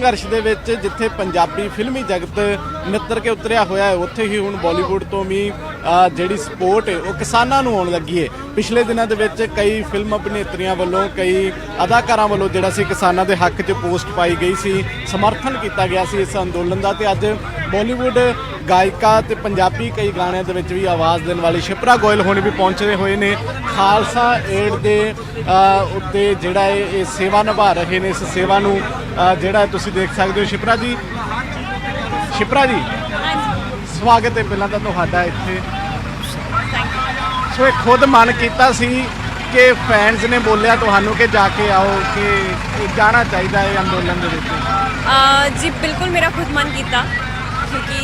ਸੰਘਰਸ਼ ਦੇ ਵਿੱਚ ਜਿੱਥੇ ਪੰਜਾਬੀ ਫਿਲਮੀ ਜਗਤ ਨਿੱਤਰ ਕੇ ਉਤਰਿਆ ਹੋਇਆ ਹੈ, ਉੱਥੇ ਹੀ ਹੁਣ ਬਾਲੀਵੁੱਡ ਤੋਂ ਵੀ ਜਿਹੜੀ ਸਪੋਰਟ ਹੈ, ਉਹ ਕਿਸਾਨਾਂ ਨੂੰ ਆਉਣ ਲੱਗੀ ਹੈ। ਪਿਛਲੇ ਦਿਨਾਂ ਦੇ ਵਿੱਚ ਕਈ ਫਿਲਮ ਅਭਿਨੇਤਰੀਆਂ ਵੱਲੋਂ, ਕਈ ਅਦਾਕਾਰਾਂ ਵੱਲੋਂ ਜਿਹੜਾ ਸੀ ਕਿਸਾਨਾਂ ਦੇ ਹੱਕ 'ਚ ਪੋਸਟ ਪਾਈ ਗਈ ਸੀ, ਸਮਰਥਨ ਕੀਤਾ ਗਿਆ ਸੀ ਇਸ ਅੰਦੋਲਨ ਦਾ ਤੇ ਅੱਜ ਬਾਲੀਵੁੱਡ ਗਾਇਕਾ ਤੇ ਪੰਜਾਬੀ ਕਈ ਗਾਣਿਆਂ ਦੇ ਵਿੱਚ ਵੀ ਆਵਾਜ਼ ਦੇਣ ਵਾਲੀ ਸ਼ਿਪਰਾ ਗੋਇਲ ਹੁਣ ਵੀ ਪਹੁੰਚੇ ਹੋਏ ਨੇ। ਖਾਲਸਾ ਏਡ ਦੇ ਉੱਤੇ ਜਿਹੜਾ ਇਹ ਇਹ ਸੇਵਾ ਨਿਭਾ ਰਹੇ ਨੇ, ਇਸ ਸੇਵਾ ਨੂੰ ਜਿਹੜਾ ਤੁਸੀਂ ਦੇਖ ਸਕਦੇ ਹੋ। ਸ਼ਿਪਰਾ ਜੀ ਸ਼ਿਪਰਾ ਜੀ, ਸਵਾਗਤ ਹੈ ਪਹਿਲਾਂ ਤਾਂ ਤੁਹਾਡਾ ਇੱਥੇ। ਸੋ ਇਹ ਖੁਦ ਮਨ ਕੀਤਾ ਸੀ ਕਿ ਫੈਨਸ ਨੇ ਬੋਲਿਆ ਤੁਹਾਨੂੰ ਕਿ ਜਾ ਕੇ ਆਓ, ਕਿ ਜਾਣਾ ਚਾਹੀਦਾ ਹੈ ਅੰਦੋਲਨ ਦੇ ਵਿੱਚ। ਜੀ, ਬਿਲਕੁਲ ਮੇਰਾ ਖੁਦ ਮਨ ਕੀਤਾ। ਕਿਉਂਕਿ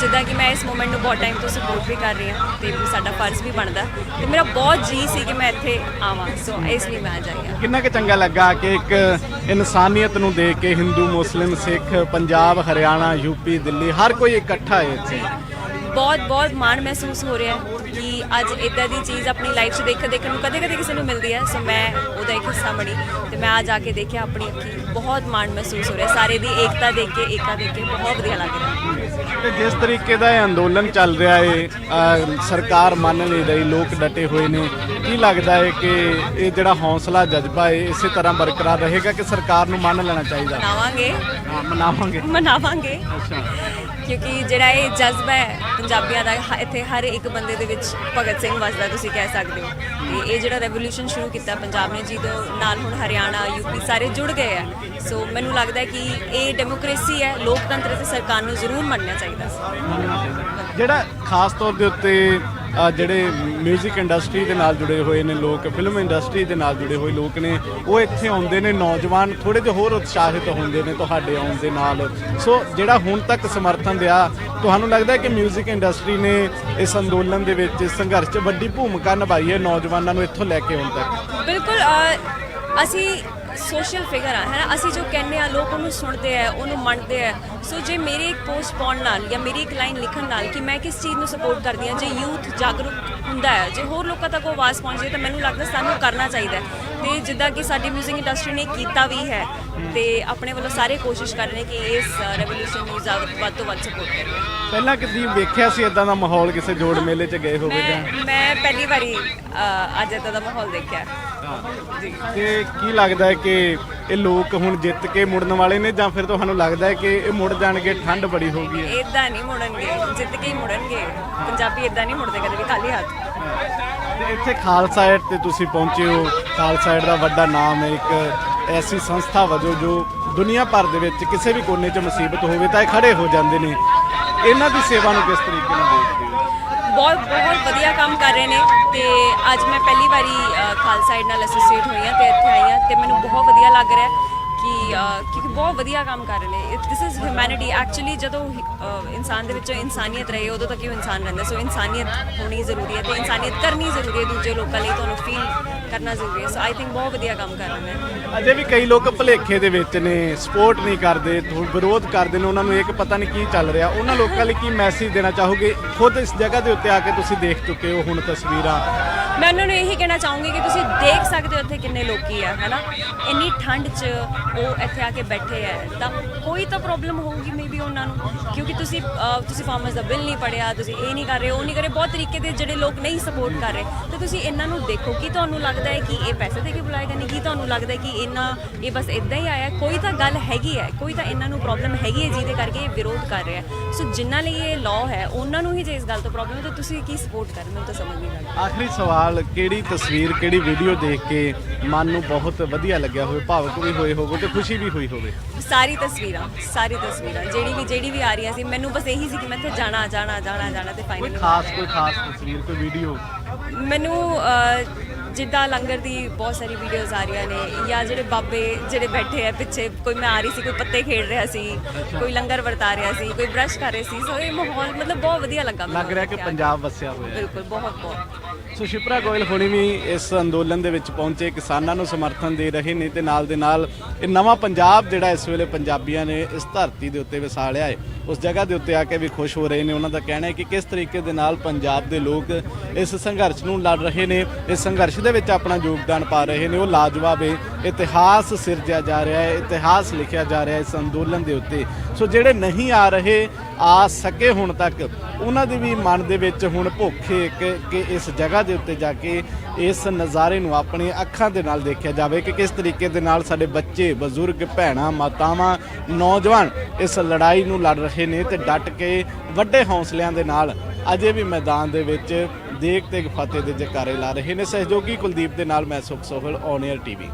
ਜਿੱਦਾਂ ਕਿ ਮੈਂ ਇਸ ਮੂਮੈਂਟ ਨੂੰ ਬਹੁਤ ਟਾਈਮ ਤੋਂ ਸਪੋਰਟ ਵੀ ਕਰ ਰਹੀ ਹਾਂ ਤੇ ਸਾਡਾ ਫਰਜ਼ ਵੀ ਬਣਦਾ। ਤੇ ਮੇਰਾ ਬਹੁਤ ਜੀ ਸੀ ਕਿ ਮੈਂ ਇੱਥੇ ਆਵਾਂ ਸੋ ਇਸ ਲਈ ਮੈਂ ਆ ਜਾਈ ਕਿੰਨਾ ਕਿ ਚੰਗਾ ਲੱਗਾ ਕਿ ਇੱਕ ਇਨਸਾਨੀਅਤ ਨੂੰ ਦੇਖ ਕੇ ਹਿੰਦੂ, ਮੁਸਲਿਮ, ਸਿੱਖ, ਪੰਜਾਬ, ਹਰਿਆਣਾ ਯੂਪੀ ਦਿੱਲੀ, ਹਰ ਕੋਈ ਇਕੱਠਾ ਹੈ ਇੱਥੇ। ਬਹੁਤ ਬਹੁਤ ਮਾਣ ਮਹਿਸੂਸ ਹੋ ਰਿਹਾ ਹੈ ਕਿ ਅੱਜ ਇਦਾਂ ਦੀ ਚੀਜ਼ ਆਪਣੀ ਲਾਈਫ 'ਚ ਦੇਖ ਦੇਖਣ ਨੂੰ ਕਦੇ ਕਦੇ ਕਿਸੇ ਨੂੰ ਮਿਲਦੀ ਹੈ। ਸੋ ਮੈਂ ਉਹਦਾ ਇੱਕ ਹਿੱਸਾ ਬਣੀ ਤੇ ਮੈਂ ਆ ਜਾ ਕੇ ਦੇਖਿਆ ਆਪਣੀ ਅੱਖੀ। ਬਹੁਤ ਮਾਣ ਮਹਿਸੂਸ ਹੋ ਰਿਹਾ। ਸਾਰੇ ਦੀ ਏਕਤਾ ਦੇਖ ਕੇ ਏਕਾ ਦੇਖ ਕੇ ਬਹੁਤ ਵਧੀਆ ਲੱਗ ਰਿਹਾ। ਤੇ ਜਿਸ ਤਰੀਕੇ ਦਾ ਇਹ ਅੰਦੋਲਨ ਚੱਲ ਰਿਹਾ ਹੈ ਅਹ ਸਰਕਾਰ ਮੰਨ ਨਹੀਂ ਰਹੀ ਲੋਕ ਡਟੇ ਹੋਏ ਨੇ ਕੀ ਲੱਗਦਾ ਹੈ ਕਿ ਇਹ ਜਿਹੜਾ ਹੌਸਲਾ ਜਜ਼ਬਾ ਹੈ ਇਸੇ ਤਰ੍ਹਾਂ ਬਰਕਰਾਰ ਰਹੇਗਾ ਕਿ ਸਰਕਾਰ ਨੂੰ ਮੰਨ ਲੈਣਾ ਚਾਹੀਦਾ? ਮਨਾਵਾਂਗੇ। ਹਾਂ, ਮਨਾਵਾਂਗੇ। ਮਨਾਵਾਂਗੇ। ਅੱਛਾ। ਕਿਉਂਕਿ ਜਿਹੜਾ ਇਹ ਜਜ਼ਬਾ ਹੈ ਪੰਜਾਬੀਆਂ ਦਾ, ਹ- ਇੱਥੇ ਹਰ ਇੱਕ ਬੰਦੇ ਦੇ ਵਿੱਚ ਭਗਤ ਸਿੰਘ ਵਸਦਾ ਤੁਸੀਂ ਕਹਿ ਸਕਦੇ ਹੋ। ਤੇ ਇਹ ਜਿਹੜਾ ਰੈਵੋਲੂਸ਼ਨ ਸ਼ੁਰੂ ਕੀਤਾ ਪੰਜਾਬ ਨੇ ਜਿਹਦੇ ਨਾਲ ਹੁਣ ਹਰਿਆਣਾ ਯੂਪੀ ਸਾਰੇ ਜੁੜ ਗਏ ਆ। ਸੋ ਮੈਨੂੰ ਲੱਗਦਾ ਹੈ ਕਿ ਇਹ ਡੈਮੋਕ੍ਰੇਸੀ ਹੈ, ਲੋਕਤੰਤਰ ਤੇ ਸਰਕਾਰ ਨੂੰ ਜ਼ਰੂਰ ਮੰਨਣਾ ਚਾਹੀਦਾ। ਸੀ ਜਿਹੜਾ ਖਾਸ ਤੌਰ ਦੇ ਉੱਤੇ ਜਿਹੜੇ 뮤직 ਇੰਡਸਟਰੀ ਦੇ ਨਾਲ ਜੁੜੇ ਹੋਏ ਨੇ ਲੋਕ ਫਿਲਮ ਇੰਡਸਟਰੀ ਦੇ ਨਾਲ ਜੁੜੇ ਹੋਏ ਲੋਕ ਨੇ ਉਹ ਇੱਥੇ ਆਉਂਦੇ ਨੇ ਨੌਜਵਾਨ ਥੋੜੇ ਜਿਹਾ ਹੋਰ ਉਤਸ਼ਾਹਿਤ ਹੁੰਦੇ ਨੇ ਤੁਹਾਡੇ ਆਉਣ ਦੇ ਨਾਲ ਸੋ ਜਿਹੜਾ ਹੁਣ ਤੱਕ ਸਮਰਥਨ ਦਿਆ ਤੁਹਾਨੂੰ ਲੱਗਦਾ ਹੈ ਕਿ 뮤직 ਇੰਡਸਟਰੀ ਨੇ ਇਸ ਅੰਦੋਲਨ ਦੇ ਵਿੱਚ ਇਸ ਸੰਘਰਸ਼ 'ਚ ਵੱਡੀ ਭੂਮਿਕਾ ਨਿਭਾਈ ਹੈ ਨੌਜਵਾਨਾਂ ਨੂੰ ਇੱਥੋਂ ਲੈ ਕੇ ਆਉਣ ਤੱਕ ਬਿਲਕੁਲ ਅਹ, ਅਸੀਂ ਸੋਸ਼ਲ ਫਿਗਰ ਆ ਹੈ ਨਾ? ਅਸੀਂ ਜੋ ਕਹਿੰਦੇ ਆ ਲੋਕ ਉਹਨੂੰ ਸੁਣਦੇ ਆ ਉਹਨੂੰ ਮੰਨਦੇ ਆ। ਸੋ ਜੇ ਮੇਰੇ ਇੱਕ ਪੋਸਟ ਪਾਉਣ ਨਾਲ ਜਾਂ ਮੇਰੀ ਇੱਕ ਲਾਈਨ ਲਿਖਣ ਨਾਲ ਕਿ ਮੈਂ ਕਿਸ ਚੀਜ਼ ਨੂੰ ਸਪੋਰਟ ਕਰਦੀ ਹਾਂ ਜੇ ਯੂਥ ਜਾਗਰੂਕ ਹੁੰਦਾ ਹੈ ਜੇ ਹੋਰ ਲੋਕਾਂ ਤੱਕ ਉਹ ਆਵਾਜ਼ ਪਹੁੰਚੇ ਤਾਂ ਮੈਨੂੰ ਲੱਗਦਾ ਸਾਨੂੰ ਕਰਨਾ ਚਾਹੀਦਾ। ਤੇ ਜਿੱਦਾਂ ਕਿ ਸਾਡੀ 뮤직 ਇੰਡਸਟਰੀ ਨੇ ਕੀਤਾ ਵੀ ਹੈ ਤੇ ਆਪਣੇ ਵੱਲੋਂ ਸਾਰੇ ਕੋਸ਼ਿਸ਼ ਕਰ ਰਹੇ ਨੇ ਕਿ ਇਸ ਰੈਵੋਲੂਸ਼ਨ ਨੂੰ ਜ਼ਿਆਦਾ ਵੱਧ ਤੋਂ ਵੱਧ ਸਪੋਰਟ ਕਰੀਏ। ਪਹਿਲਾਂ ਕਦੀ ਵੇਖਿਆ ਸੀ ਇਦਾਂ ਦਾ ਮਾਹੌਲ ਕਿਸੇ ਜੋੜ ਮੇਲੇ 'ਚ ਗਏ ਹੋਵੇ ਜਾਂ? ਮੈਂ ਪਹਿਲੀ ਵਾਰੀ ਅੱਜ ਇੱਦਾਂ ਦਾ ਮਾਹੌਲ ਦੇਖਿਆ। ਤੇ ਕੀ ਲੱਗਦਾ ਹੈ ਕਿ ਇਹ ਲੋਕ ਹੁਣ ਜਿੱਤ ਕੇ ਮੁੜਨ ਵਾਲੇ ਨੇ ਜਾਂ ਫਿਰ ਤੁਹਾਨੂੰ ਲੱਗਦਾ ਹੈ ਕਿ ਇਹ ਮੁੜ ਜਾਣਗੇ ਠੰਡ ਬੜੀ ਹੋ ਗਈ ਹੈ? ਇਦਾਂ ਨਹੀਂ ਮੁੜਨਗੇ ਜਿੱਤ ਕੇ ਹੀ ਮੁੜਨਗੇ। ਪੰਜਾਬੀ ਇਦਾਂ ਨਹੀਂ ਮੁੜਦੇ ਕਦੇ ਵੀ ਖਾਲੀ ਹੱਥ। ਤੇ ਇੱਥੇ ਖਾਲਸਾ ਏਡ ਤੇ ਤੁਸੀਂ ਪਹੁੰਚੇ ਹੋ। ਖਾਲਸਾ ਏਡ ਦਾ ਵੱਡਾ ਨਾਮ ਹੈ ਇੱਕ ਐਸੀ ਸੰਸਥਾ ਵਜੋਂ ਜੋ ਦੁਨੀਆ ਭਰ ਦੇ ਵਿੱਚ ਕਿਸੇ ਵੀ ਕੋਨੇ 'ਚ ਮੁਸੀਬਤ ਹੋਵੇ ਤਾਂ ਇਹ ਖੜੇ ਹੋ ਜਾਂਦੇ ਨੇ। ਇਹਨਾਂ ਦੀ ਸੇਵਾ ਨੂੰ ਕਿਸ ਤਰੀਕੇ ਨਾਲ ਦੇਖਦੇ ਹੋ? ਬਹੁਤ ਬਹੁਤ ਵਧੀਆ ਕੰਮ ਕਰ ਰਹੇ ਨੇ ਤੇ ਅੱਜ ਮੈਂ ਪਹਿਲੀ ਵਾਰੀ ਅ, ਖਾਲਸਾ ਏਡ ਨਾਲ ਐਸੋਸੀਏਟ ਹੋਈ ਹਾਂ ਤੇ ਇੱਥੇ ਆਈ ਹਾਂ ਤੇ ਮੈਨੂੰ ਬਹੁਤ ਵਧੀਆ ਲੱਗ ਰਿਹਾ। ਕਿ ਅ, ਕਿਉਂਕਿ ਬਹੁਤ ਵਧੀਆ ਕੰਮ ਕਰ ਰਹੇ ਨੇ। ਦਿਸ ਇਜ਼ ਹਿਊਮੈਨਿਟੀ ਐਕਚੁਅਲੀ ਜਦੋਂ ਇਨਸਾਨ ਦੇ ਵਿੱਚੋਂ ਇਨਸਾਨੀਅਤ ਰਹੇ ਉਦੋਂ ਤੱਕ ਹੀ ਉਹ ਇਨਸਾਨ ਰਹਿੰਦਾ। ਸੋ ਇਨਸਾਨੀਅਤ ਹੋਣੀ ਜ਼ਰੂਰੀ ਹੈ ਤੇ ਇਨਸਾਨੀਅਤ ਕਰਨੀ ਜ਼ਰੂਰੀ ਹੈ ਦੂਜੇ ਲੋਕਾਂ ਲਈ ਤੁਹਾਨੂੰ ਫੀਲ ਕਰਨਾ ਜ਼ਰੂਰੀ ਹੈ। ਸੋ ਆਈ ਥਿੰਕ ਬਹੁਤ ਵਧੀਆ ਕੰਮ ਕਰ ਰਹੇ ਨੇ। ਅਜੇ ਵੀ ਕਈ ਲੋਕ ਭਲੇਖੇ ਦੇ ਵਿੱਚ ਨੇ ਸਪੋਰਟ ਨਹੀਂ ਕਰਦੇ ਥੋ- ਵਿਰੋਧ ਕਰਦੇ ਨੇ। ਉਹਨਾਂ ਨੂੰ ਇੱਕ ਪਤਾ ਨਹੀਂ ਕੀ ਚੱਲ ਰਿਹਾ। ਉਹਨਾਂ ਲੋਕਾਂ ਲਈ ਕੀ ਮੈਸੇਜ ਦੇਣਾ ਚਾਹੋਗੇ? ਖੁਦ ਇਸ ਜਗ੍ਹਾ ਦੇ ਉੱਤੇ ਆ ਕੇ ਤੁਸੀਂ ਦੇਖ ਚੁੱਕੇ ਹੋ ਹੁਣ ਤਸਵੀਰਾਂ। ਮੈਂ ਉਹਨਾਂ ਨੂੰ ਇਹੀ ਕਹਿਣਾ ਚਾਹੂੰਗੀ ਕਿ ਤੁਸੀਂ ਦੇਖ ਸਕਦੇ ਹੋ ਇੱਥੇ ਕਿੰਨੇ ਲੋਕੀ ਆ ਹੈਨਾ? ਇੰਨੀ ਠੰਡ 'ਚ ਉਹ ਇੱਥੇ ਆ ਕੇ ਬੈਠੇ ਆ। ਤਾਂ ਕੋਈ ਤਾਂ ਪ੍ਰੋਬਲਮ ਹੋਊਗੀ ਮੇਬੀ ਉਹਨਾਂ ਨੂੰ, ਕਿਉਂਕਿ ਤੁਸੀਂ ਤੁਸੀਂ ਫਾਰਮਰਸ ਦਾ ਬਿੱਲ ਨਹੀਂ ਪੜਿਆ ਤੁਸੀਂ ਇਹ ਨਹੀਂ ਕਰ ਰਹੇ, ਉਹ ਨਹੀਂ ਕਰ ਰਹੇ, ਬਹੁਤ ਤਰੀਕੇ ਦੇ ਜਿਹੜੇ ਲੋਕ ਨਹੀਂ ਸਪੋਰਟ ਕਰ ਰਹੇ। ਤਾਂ ਤੁਸੀਂ ਇਹਨਾਂ ਨੂੰ ਦੇਖੋ, ਕਿ ਤੁਹਾਨੂੰ ਲੱਗਦਾ ਹੈ ਕਿ ਇਹ ਪੈਸੇ ਦੇ ਕੇ ਬੁਲਾਏਗਾ ਨਹੀਂ ਕੀ ਤੁਹਾਨੂੰ ਲੱਗਦਾ ਹੈ ਕਿ ਇਹਨਾਂ ਇਹ ਬਸ ਇਦਾਂ ਹੀ ਆਇਆ ਕੋਈ ਤਾਂ ਗੱਲ ਹੈਗੀ ਹੈ, ਕੋਈ ਤਾਂ ਇਹਨਾਂ ਨੂੰ ਪ੍ਰੋਬਲਮ ਹੈਗੀ ਹੈ, ਜਿਹਦੇ ਕਰਕੇ ਇਹ ਵਿਰੋਧ ਕਰ ਰਿਹਾ ਸੋ ਜਿਨ੍ਹਾਂ ਲਈ ਇਹ ਲਾਅ ਹੈ, ਉਹਨਾਂ ਨੂੰ ਹੀ ਜੇ ਇਸ ਗੱਲ ਤੋਂ ਪ੍ਰੋਬਲਮ ਹੈ, ਤਾਂ ਤੁਸੀਂ ਕੀ ਸਪੋਰਟ ਕਰ ਮੈਨੂੰ ਤਾਂ ਸਮਝ ਨਹੀਂ ਲੱਗਦਾ। ਆਖਰੀ ਸਵਾਲ, ਕਿਹੜੀ ਤਸਵੀਰ, ਕਿਹੜੀ ਵੀਡੀਓ ਦੇਖ ਕੇ ਮਨ ਨੂੰ ਬਹੁਤ ਵਧੀਆ ਲੱਗਿਆ ਹੋਵੇ, ਭਾਵੁਕ ਵੀ ਹੋਏ ਹੋਵੇ ਤੇ ਖੁਸ਼ੀ ਵੀ ਹੋਈ ਹੋਵੇ। ਸਾਰੀ ਤਸਵੀਰਾਂ ਸਾਰੀ ਤਸਵੀਰਾਂ ਜਿਹੜੀ ਵੀ ਜਿਹੜੀ ਵੀ ਆ ਰਹੀਆਂ ਸੀ ਮੈਨੂੰ ਬਸ ਇਹੀ ਸੀ ਕਿ ਮੈਂ ਇੱਥੇ ਜਾਣਾ ਜਾਣਾ ਜਾਣਾ ਜਾਣਾ ਤੇ ਕੋਈ ਫਾਈਨਲੀ ਖਾਸ ਕੋਈ ਖਾਸ ਤਸਵੀਰ ਕੋਈ ਵੀਡੀਓ ਮੈਨੂੰ ਅਹ, ਜਿੱਦਾਂ ਲੰਗਰ ਦੀ ਬਹੁਤ ਸਾਰੀ ਵੀਡੀਓਜ਼ ਆ ਰਹੀਆਂ ਨੇ ਜਾਂ ਜਿਹੜੇ ਬਾਬੇ ਜਿਹੜੇ ਬੈਠੇ ਆ ਪਿੱਛੇ ਕੋਈ ਮੈਂ ਆ ਰਹੀ ਸੀ ਕੋਈ ਪੱਤੇ ਖੇਡ ਰਿਹਾ ਸੀ ਕੋਈ ਲੰਗਰ ਵਰਤਾ ਰਿਹਾ ਸੀ ਕੋਈ ਬ੍ਰਸ਼ ਕਰ ਰਹੇ ਸੀ ਸੋ ਇਹ ਮਾਹੌਲ ਮਤਲਬ ਬਹੁਤ ਵਧੀਆ ਲੱਗਾ ਲੱਗ ਰਿਹਾ ਕਿ। ਪੰਜਾਬ ਵਸਿਆ ਹੋਇਆ ਹੈ। ਬਿਲਕੁਲ ਬਹੁਤ ਬਹੁਤ। ਸੋ ਸ਼ਿਪਰਾ ਗੋਇਲ ਹੁਣੀ ਵੀ ਇਸ ਅੰਦੋਲਨ ਦੇ ਵਿੱਚ ਪਹੁੰਚੇ ਕਿਸਾਨਾਂ ਨੂੰ ਸਮਰਥਨ ਦੇ ਰਹੇ ਨੇ ਤੇ ਨਾਲ ਦੇ ਨਾਲ ਇਹ ਨਵਾਂ ਪੰਜਾਬ ਜਿਹੜਾ ਇਸ ਵੇਲੇ ਪੰਜਾਬੀਆਂ ਨੇ ਇਸ ਧਰਤੀ ਦੇ ਉੱਤੇ ਵਸਾ ਲਿਆ ਹੈ। ਉਸ ਜਗ੍ਹਾ ਦੇ ਉੱਤੇ ਆ ਕੇ ਵੀ ਖੁਸ਼ ਹੋ ਰਹੇ ਨੇ। ਉਹਨਾਂ ਦਾ ਕਹਿਣਾ ਹੈ ਕਿ ਕਿਸ ਤਰੀਕੇ ਦੇ ਨਾਲ ਪੰਜਾਬ ਦੇ ਲੋਕ ਇਸ ਸੰਘਰਸ਼ ਨੂੰ ਲੜ ਰਹੇ ਨੇ, ਇਸ ਸੰਘਰਸ਼ ਦੇ ਵਿੱਚ ਆਪਣਾ ਯੋਗਦਾਨ ਪਾ ਰਹੇ ਨੇ। ਉਹ ਲਾਜਵਾਬ ਹੈ। ਇਤਿਹਾਸ ਸਿਰਜਿਆ ਜਾ ਰਿਹਾ ਹੈ, ਇਤਿਹਾਸ ਲਿਖਿਆ ਜਾ ਰਿਹਾ ਹੈ ਇਸ ਅੰਦੋਲਨ ਦੇ ਉੱਤੇ। ਸੋ ਜਿਹੜੇ ਨਹੀਂ ਆ ਰਹੇ ਆ ਸਕੇ ਹੁਣ ਤੱਕ। ਉਹਨਾਂ ਦੇ ਵੀ ਮਨ ਦੇ ਵਿੱਚ ਹੁਣ ਭੁੱਖ ਹੈ ਕਿ ਕਿ ਇਸ ਜਗ੍ਹਾ ਦੇ ਉੱਤੇ ਜਾ ਕੇ ਇਸ ਨਜ਼ਾਰੇ ਨੂੰ ਆਪਣੀ ਅੱਖਾਂ ਦੇ ਨਾਲ ਦੇਖਿਆ ਜਾਵੇ ਕਿ ਕਿਸ ਤਰੀਕੇ ਦੇ ਨਾਲ ਸਾਡੇ ਬੱਚੇ, ਬਜ਼ੁਰਗ, ਭੈਣਾਂ, ਮਾਤਾਵਾਂ, ਨੌਜਵਾਨ ਇਸ ਲੜਾਈ ਨੂੰ ਲੜ ਰਹੇ ਨੇ ਤੇ ਡਟ ਕੇ ਵੱਡੇ ਹੌਸਲਿਆਂ ਦੇ ਨਾਲ ਅਜੇ ਵੀ ਮੈਦਾਨ ਦੇ ਵਿੱਚ ਦੇਖ ਤੇ ਫਤਿਹ ਦੇ ਜਕਾਰੇ ਲਾ ਰਹੇ ਨੇ। ਸਹਿਯੋਗੀ ਕੁਲਦੀਪ ਦੇ ਨਾਲ ਮੈਂ ਸੁਖ ਸੋਹਲ ਔਨ 에ਅਰ ਟੀਵੀ